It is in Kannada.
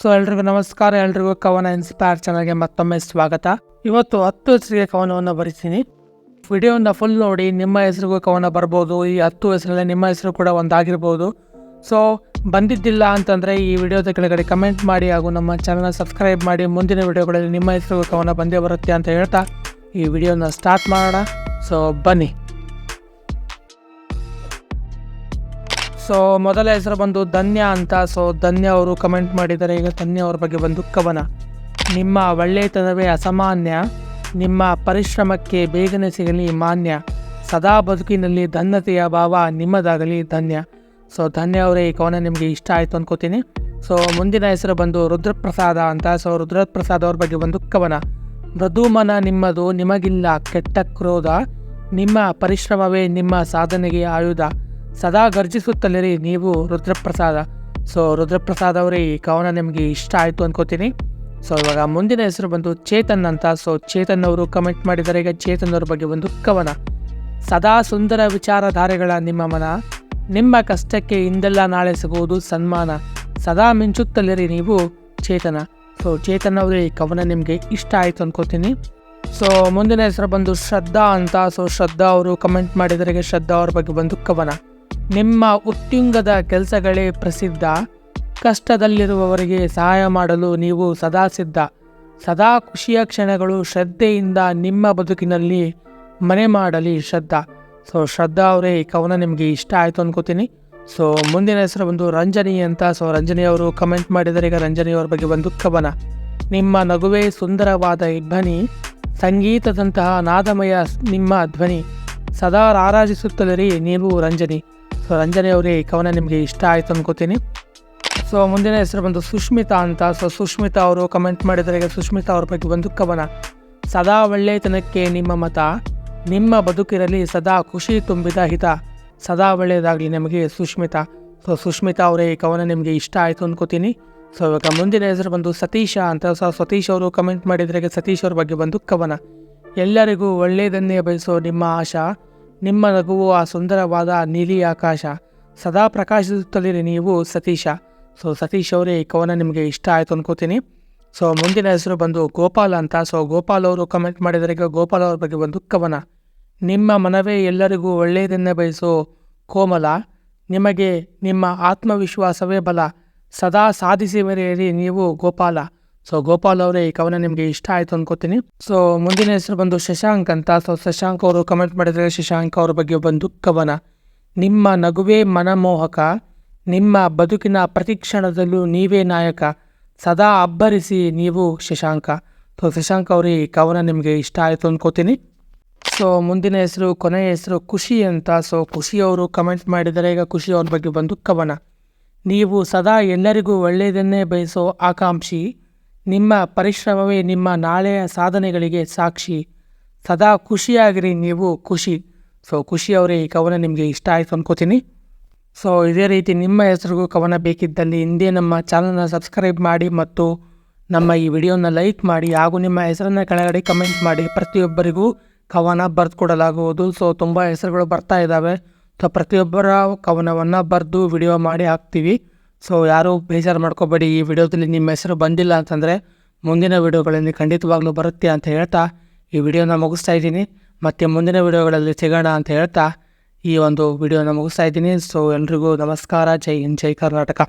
ಸೊ ಎಲ್ರಿಗೂ ನಮಸ್ಕಾರ, ಎಲ್ರಿಗೂ ಕವನ ಇನ್ಸ್ಪೈರ್ ಚಾನಲ್ಗೆ ಮತ್ತೊಮ್ಮೆ ಸ್ವಾಗತ. ಇವತ್ತು ಹತ್ತು ಹೆಸರಿಗೆ ಕವನವನ್ನು ಬರಿತೀನಿ. ವಿಡಿಯೋನ ಫುಲ್ ನೋಡಿ ನಿಮ್ಮ ಹೆಸರಿಗೂ ಕವನ ಬರ್ಬೋದು, ಈ ಹತ್ತು ಹೆಸರಲ್ಲಿ ನಿಮ್ಮ ಹೆಸರು ಕೂಡ ಒಂದಾಗಿರ್ಬೋದು. ಸೊ ಬಂದಿದ್ದಿಲ್ಲ ಅಂತಂದರೆ ಈ ವಿಡಿಯೋದ ಕೆಳಗಡೆ ಕಮೆಂಟ್ ಮಾಡಿ ಹಾಗೂ ನಮ್ಮ ಚಾನಲ್ನ ಸಬ್ಸ್ಕ್ರೈಬ್ ಮಾಡಿ, ಮುಂದಿನ ವಿಡಿಯೋಗಳಲ್ಲಿ ನಿಮ್ಮ ಹೆಸರಿಗೂ ಕವನ ಬಂದೇ ಬರುತ್ತೆ ಅಂತ ಹೇಳ್ತಾ ಈ ವಿಡಿಯೋನ ಸ್ಟಾರ್ಟ್ ಮಾಡೋಣ. ಸೊ ಬನ್ನಿ. ಸೊ ಮೊದಲ ಹೆಸರು ಬಂದು ಧನ್ಯ ಅಂತ. ಸೊ ಧನ್ಯ ಅವರು ಕಮೆಂಟ್ ಮಾಡಿದ್ದಾರೆ. ಈಗ ಧನ್ಯ ಅವ್ರ ಬಗ್ಗೆ ಬಂದು ಕವನ. ನಿಮ್ಮ ಒಳ್ಳೆಯತನವೇ ಅಸಾಮಾನ್ಯ. ನಿಮ್ಮ ಪರಿಶ್ರಮಕ್ಕೆ ಬೇಗನೆ ಸಿಗಲಿ ಮಾನ್ಯ. ಸದಾ ಬದುಕಿನಲ್ಲಿ ಧನ್ಯತೆಯ ಭಾವ ನಿಮ್ಮದಾಗಲಿ ಧನ್ಯ. ಸೊ ಧನ್ಯ ಅವರೇ ಈ ಕವನ ನಿಮಗೆ ಇಷ್ಟ ಆಯಿತು ಅನ್ಕೋತೀನಿ. ಸೊ ಮುಂದಿನ ಹೆಸರು ಬಂದು ರುದ್ರಪ್ರಸಾದ ಅಂತ. ಸೊ ರುದ್ರಪ್ರಸಾದ್ ಅವ್ರ ಬಗ್ಗೆ ಬಂದು ಕವನ. ಮೃದುಮನ ನಿಮ್ಮದು ನಿಮಗಿಲ್ಲ. ಕೆಟ್ಟ ಕ್ರೋಧ. ನಿಮ್ಮ ಪರಿಶ್ರಮವೇ ನಿಮ್ಮ ಸಾಧನೆಗೆ ಆಯುಧ. ಸದಾ ಗರ್ಜಿಸುತ್ತಲಿರಿ ನೀವು ರುದ್ರಪ್ರಸಾದ. ಸೊ ರುದ್ರಪ್ರಸಾದ್ ಅವರೇ, ಈ ಕವನ ನಿಮಗೆ ಇಷ್ಟ ಆಯಿತು ಅನ್ಕೋತೀನಿ. ಸೊ ಇವಾಗ ಮುಂದಿನ ಹೆಸರು ಬಂದು ಚೇತನ್ ಅಂತ. ಸೊ ಚೇತನ್ ಅವರು ಕಮೆಂಟ್ ಮಾಡಿದ್ದಾರೆ, ಈಗ ಚೇತನ್ ಅವ್ರ ಬಗ್ಗೆ ಒಂದು ಕವನ. ಸದಾ ಸುಂದರ ವಿಚಾರಧಾರೆಗಳ ನಿಮ್ಮ ಮನ. ನಿಮ್ಮ ಕಷ್ಟಕ್ಕೆ ಇಂದೆಲ್ಲ ನಾಳೆ ಸಿಗುವುದು ಸನ್ಮಾನ. ಸದಾ ಮಿಂಚುತ್ತಲಿರಿ ನೀವು ಚೇತನ. ಸೊ ಚೇತನ್ ಅವರೇ, ಈ ಕವನ ನಿಮಗೆ ಇಷ್ಟ ಆಯಿತು ಅನ್ಕೋತೀನಿ. ಸೊ ಮುಂದಿನ ಹೆಸರು ಬಂದು ಶ್ರದ್ಧಾ ಅಂತ. ಸೊ ಶ್ರದ್ಧಾ ಅವರು ಕಮೆಂಟ್ ಮಾಡಿದರೆ ಶ್ರದ್ಧಾ ಅವ್ರ ಬಗ್ಗೆ ಬಂದು ಕವನ. ನಿಮ್ಮ ಉತ್ತುಂಗದ ಕೆಲಸಗಳೇ ಪ್ರಸಿದ್ಧ. ಕಷ್ಟದಲ್ಲಿರುವವರಿಗೆ ಸಹಾಯ ಮಾಡಲು ನೀವು ಸದಾ ಸಿದ್ಧ. ಸದಾ ಖುಷಿಯ ಕ್ಷಣಗಳು ಶ್ರದ್ಧೆಯಿಂದ ನಿಮ್ಮ ಬದುಕಿನಲ್ಲಿ ಮನೆ ಮಾಡಲಿ ಶ್ರದ್ಧಾ. ಸೊ ಶ್ರದ್ಧಾ ಅವರೇ, ಈ ಕವನ ನಿಮಗೆ ಇಷ್ಟ ಆಯಿತು ಅನ್ಕೋತೀನಿ. ಸೊ ಮುಂದಿನ ಹೆಸರು ಬಂದು ರಂಜನಿ ಅಂತ. ಸೊ ರಂಜನಿ ಅವರು ಕಮೆಂಟ್ ಮಾಡಿದರೆ ಈಗ ರಂಜನಿ ಅವರ ಬಗ್ಗೆ ಒಂದು ಕವನ. ನಿಮ್ಮ ನಗುವೇ ಸುಂದರವಾದ ಇಬ್ಬನಿ, ಸಂಗೀತದಂತಹ ನಾದಮಯ ನಿಮ್ಮ ಧ್ವನಿ. ಸದಾ ರಾರಾಜಿಸುತ್ತಲಿರಿ ನೀವು ರಂಜನಿ. ಸೊ ರಂಜನೆ ಅವರೇ, ಈ ಕವನ ನಿಮಗೆ ಇಷ್ಟ ಆಯಿತು ಅನ್ಕೋತೀನಿ. ಸೊ ಮುಂದಿನ ಹೆಸರು ಬಂದು ಸುಷ್ಮಿತಾ ಅಂತ. ಸೊ ಸುಷ್ಮಿತಾ ಅವರು ಕಮೆಂಟ್ ಮಾಡಿದರೆ ಸುಷ್ಮಿತಾ ಅವ್ರ ಬಗ್ಗೆ ಒಂದು ಕವನ. ಸದಾ ಒಳ್ಳೆಯತನಕ್ಕೆ ನಿಮ್ಮ ಮತ. ನಿಮ್ಮ ಬದುಕಿರಲಿ ಸದಾ ಖುಷಿ ತುಂಬಿದ ಹಿತ. ಸದಾ ಒಳ್ಳೆಯದಾಗಲಿ ನಿಮಗೆ ಸುಷ್ಮಿತಾ. ಸೊ ಸುಷ್ಮಿತಾ ಅವರೇ, ಈ ಕವನ ನಿಮಗೆ ಇಷ್ಟ ಆಯಿತು ಅನ್ಕೋತೀನಿ. ಸೊ ಇವಾಗ ಮುಂದಿನ ಹೆಸರು ಬಂದು ಸತೀಶ ಅಂತ. ಸೊ ಸತೀಶ್ ಅವರು ಕಮೆಂಟ್ ಮಾಡಿದರೆ ಸತೀಶ್ ಅವ್ರ ಬಗ್ಗೆ ಬಂದು ಕವನ. ಎಲ್ಲರಿಗೂ ಒಳ್ಳೆಯದನ್ನೇ ಬಯಸೋ ನಿಮ್ಮ ಆಶಾ. ನಿಮ್ಮ ನಗುವು ಆ ಸುಂದರವಾದ ನೀಲಿ ಆಕಾಶ ಸದಾ ಪ್ರಕಾಶಿಸುತ್ತಲಿರಿ ನೀವು, ಸತೀಶ. ಸೊ, ಸತೀಶ್ ಅವರೇ, ಈ ಕವನ ನಿಮಗೆ ಇಷ್ಟ ಆಯಿತು ಅನ್ಕೋತೀನಿ. ಸೊ, ಮುಂದಿನ ಹೆಸರು ಬಂದು ಗೋಪಾಲ್ ಅಂತ. ಸೊ, ಗೋಪಾಲ್ ಅವರು ಕಮೆಂಟ್ ಮಾಡಿದರೆ ಈಗ ಗೋಪಾಲ್ ಅವ್ರ ಬಗ್ಗೆ ಒಂದು ಕವನ. ನಿಮ್ಮ ಮನವೇ ಎಲ್ಲರಿಗೂ ಒಳ್ಳೆಯದನ್ನೇ ಬಯಸೋ ಕೋಮಲ. ನಿಮಗೆ ನಿಮ್ಮ ಆತ್ಮವಿಶ್ವಾಸವೇ ಬಲ. ಸದಾ ಸಾಧಿಸಿ ಮೆರೆಯಿರಿ ನೀವು ಗೋಪಾಲ. ಸೊ ಗೋಪಾಲ್ ಅವರೇ, ಈ ಕವನ ನಿಮಗೆ ಇಷ್ಟ ಆಯಿತು ಅನ್ಕೋತೀನಿ. ಸೊ ಮುಂದಿನ ಹೆಸರು ಬಂದು ಶಶಾಂಕ್ ಅಂತ. ಸೊ ಶಶಾಂಕ್ ಅವರು ಕಮೆಂಟ್ ಮಾಡಿದರೆ ಶಶಾಂಕ್ ಅವ್ರ ಬಗ್ಗೆ ಬಂದು ಕವನ. ನಿಮ್ಮ ನಗುವೇ ಮನಮೋಹಕ. ನಿಮ್ಮ ಬದುಕಿನ ಪ್ರತಿಕ್ಷಣದಲ್ಲೂ ನೀವೇ ನಾಯಕ. ಸದಾ ಅಬ್ಬರಿಸಿ ನೀವು ಶಶಾಂಕ. ಸೊ ಶಶಾಂಕ್ ಅವರು, ಈ ಕವನ ನಿಮಗೆ ಇಷ್ಟ ಆಯಿತು ಅನ್ಕೋತೀನಿ. ಸೊ ಮುಂದಿನ ಹೆಸರು, ಕೊನೆಯ ಹೆಸರು ಖುಷಿ ಅಂತ. ಸೊ ಖುಷಿ ಅವರು ಕಮೆಂಟ್ ಮಾಡಿದರೆ ಈಗ ಖುಷಿ ಅವ್ರ ಬಗ್ಗೆ ಬಂದು ಕವನ. ನೀವು ಸದಾ ಎಲ್ಲರಿಗೂ ಒಳ್ಳೆಯದನ್ನೇ ಬಯಸೋ ಆಕಾಂಕ್ಷಿ. ನಿಮ್ಮ ಪರಿಶ್ರಮವೇ ನಿಮ್ಮ ನಾಳೆಯ ಸಾಧನೆಗಳಿಗೆ ಸಾಕ್ಷಿ. ಸದಾ ಖುಷಿಯಾಗಿರಿ, ನೀವು ಖುಷಿ. ಸೊ ಖುಷಿ ಅವರೇ ಈ ಕವನ ನಿಮಗೆ ಇಷ್ಟ ಆಯಿತು ಅನ್ಕೋತೀನಿ. ಸೊ, ಇದೇ ರೀತಿ ನಿಮ್ಮ ಹೆಸರಿಗೂ ಕವನ ಬೇಕಿದ್ದಲ್ಲಿ ಹಿಂದೆ ನಮ್ಮ ಚಾನಲ್ನ ಸಬ್ಸ್ಕ್ರೈಬ್ ಮಾಡಿ ಮತ್ತು ನಮ್ಮ ಈ ವಿಡಿಯೋನ ಲೈಕ್ ಮಾಡಿ ಹಾಗೂ ನಿಮ್ಮ ಹೆಸರನ್ನ ಕೆಳಗಡೆ ಕಮೆಂಟ್ ಮಾಡಿ. ಪ್ರತಿಯೊಬ್ಬರಿಗೂ ಕವನ ಬರೆದು ಕೊಡಲಾಗುವುದು ಸೊ, ತುಂಬ ಹೆಸರುಗಳು ಬರ್ತಾ ಇದ್ದಾವೆ. ಸೊ, ಪ್ರತಿಯೊಬ್ಬರ ಕವನವನ್ನು ಬರೆದು ವಿಡಿಯೋ ಮಾಡಿ ಹಾಕ್ತೀವಿ. ಸೊ ಯಾರೂ ಬೇಜಾರು ಮಾಡ್ಕೋಬೇಡಿ, ಈ ವಿಡಿಯೋದಲ್ಲಿ ನಿಮ್ಮ ಹೆಸರು ಬಂದಿಲ್ಲ ಅಂತಂದರೆ ಮುಂದಿನ ವಿಡಿಯೋಗಳಲ್ಲಿ ಖಂಡಿತವಾಗ್ಲೂ ಬರುತ್ತೆ ಅಂತ ಹೇಳ್ತಾ ಈ ವಿಡಿಯೋನ ಮುಗಿಸ್ತಾ ಇದ್ದೀನಿ. ಮತ್ತು ಮುಂದಿನ ವಿಡಿಯೋಗಳಲ್ಲಿ ಸಿಗೋಣ ಅಂತ ಹೇಳ್ತಾ ಈ ಒಂದು ವಿಡಿಯೋನ ಮುಗಿಸ್ತಾ ಇದ್ದೀನಿ. ಸೊ ಎಲ್ರಿಗೂ ನಮಸ್ಕಾರ. ಜೈ ಹಿಂದ್, ಜೈ ಕರ್ನಾಟಕ.